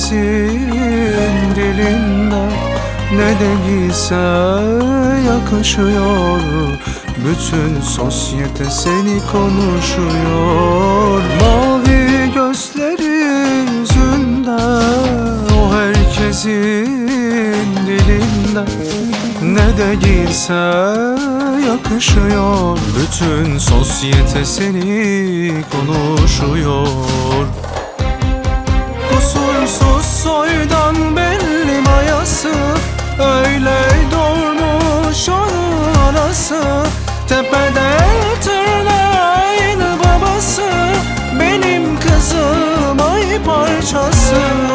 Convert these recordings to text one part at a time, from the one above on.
herkesin dilinde Ne de yakışıyor. Bütün sosyete seni konuşuyor. Mavi gözleri yüzünde O herkesin dilinde Ne de yakışıyor. Bütün sosyete seni konuşuyor Kusursuz soydan belli mayası Öyle doğmuş onun anası. Tepede tırnağın babası Benim kızım ay parçası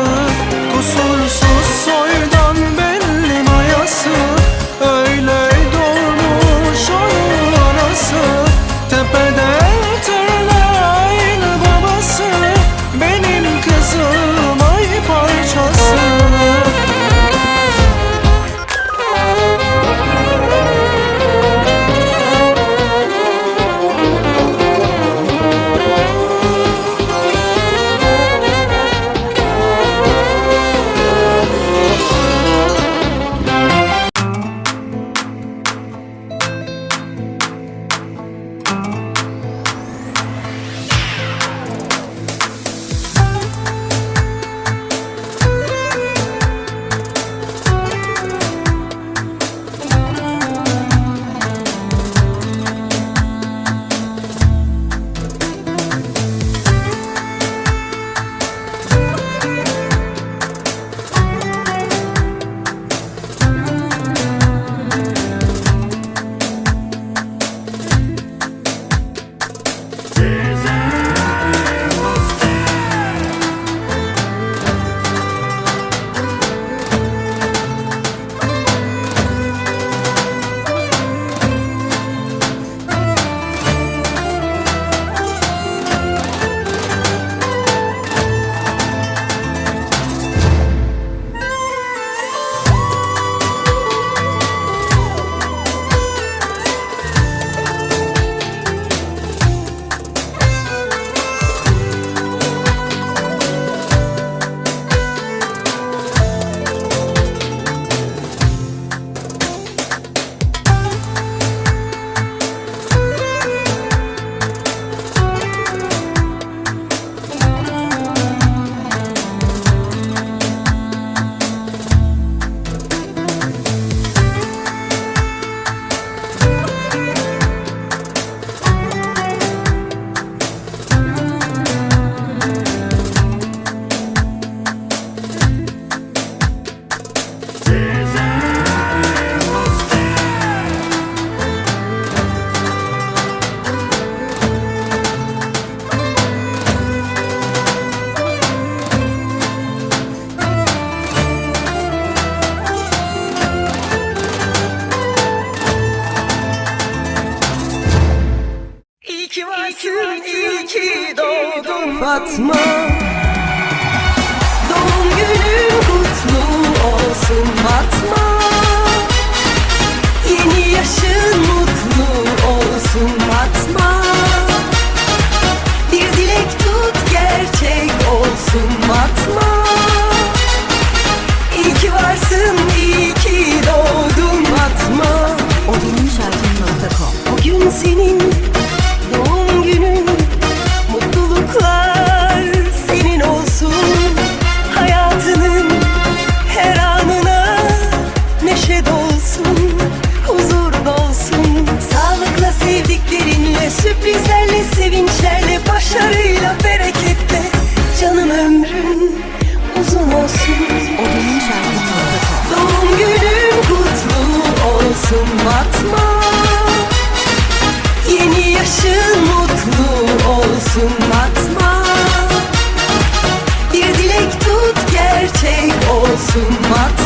doğdun Fatma Yeni yaşın mutlu olsun Fatma Bir dilek tut gerçek olsun Fatma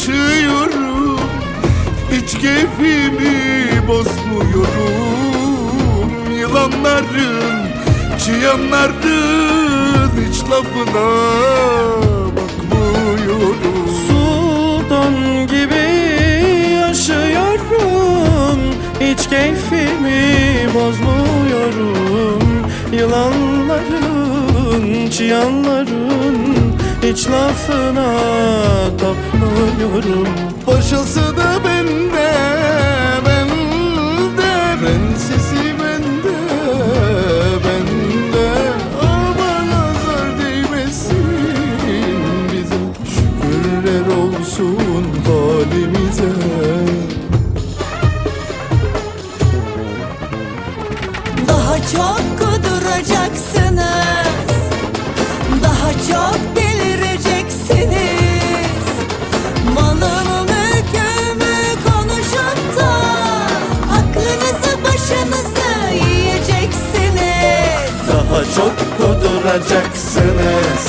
yaşıyorum. Hiç keyfimi bozmuyorum. Yılanların, çıyanların Hiç lafına bakmıyorum. Sultan gibi yaşıyorum. Hiç keyfimi bozmuyorum. Yılanların, çıyanların Hiç lafına tapmıyorum. Başası da bende, bende. Prensesi bende, bende. Ama nazar değmesin bize Şükürler olsun Daha çok kuduracaksınız.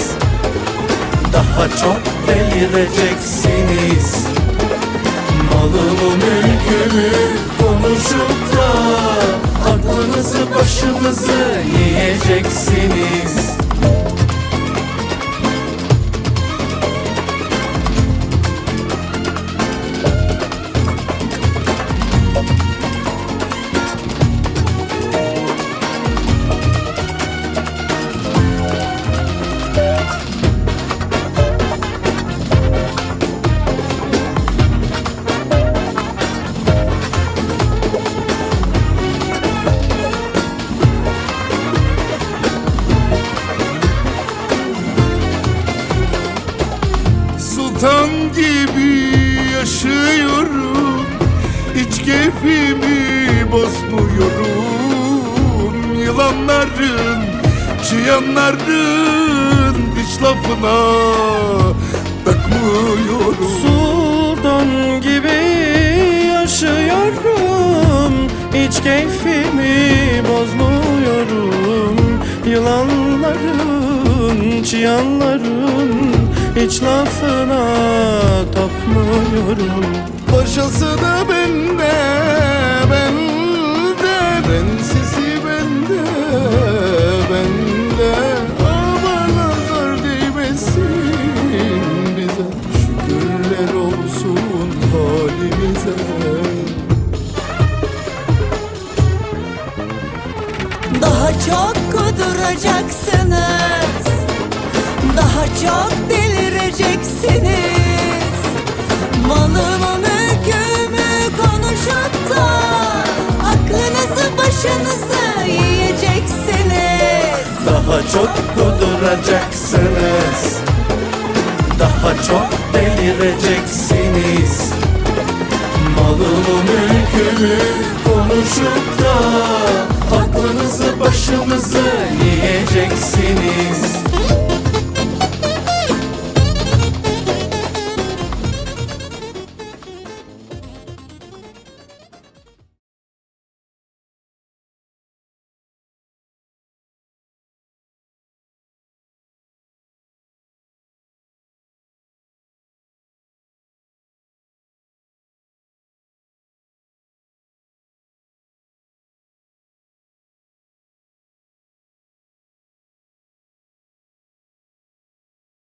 Daha çok delireceksiniz. Malımı mülkümü konuşup da Aklınızı başınızı yiyeceksiniz çıyanların Hiç lafına. Takmıyorum. Sultan gibi yaşıyorum. Hiç keyfimi bozmuyorum. Yılanların, çıyanların Hiç lafına tapmıyorum Başası da bende, kuduracaksınız. Daha çok delireceksiniz. Malımı mülkümü konuşup da Aklınızı başınızı yiyeceksiniz. Daha çok kuduracaksınız. Daha çok delireceksiniz. Malımı mülkümü konuşup da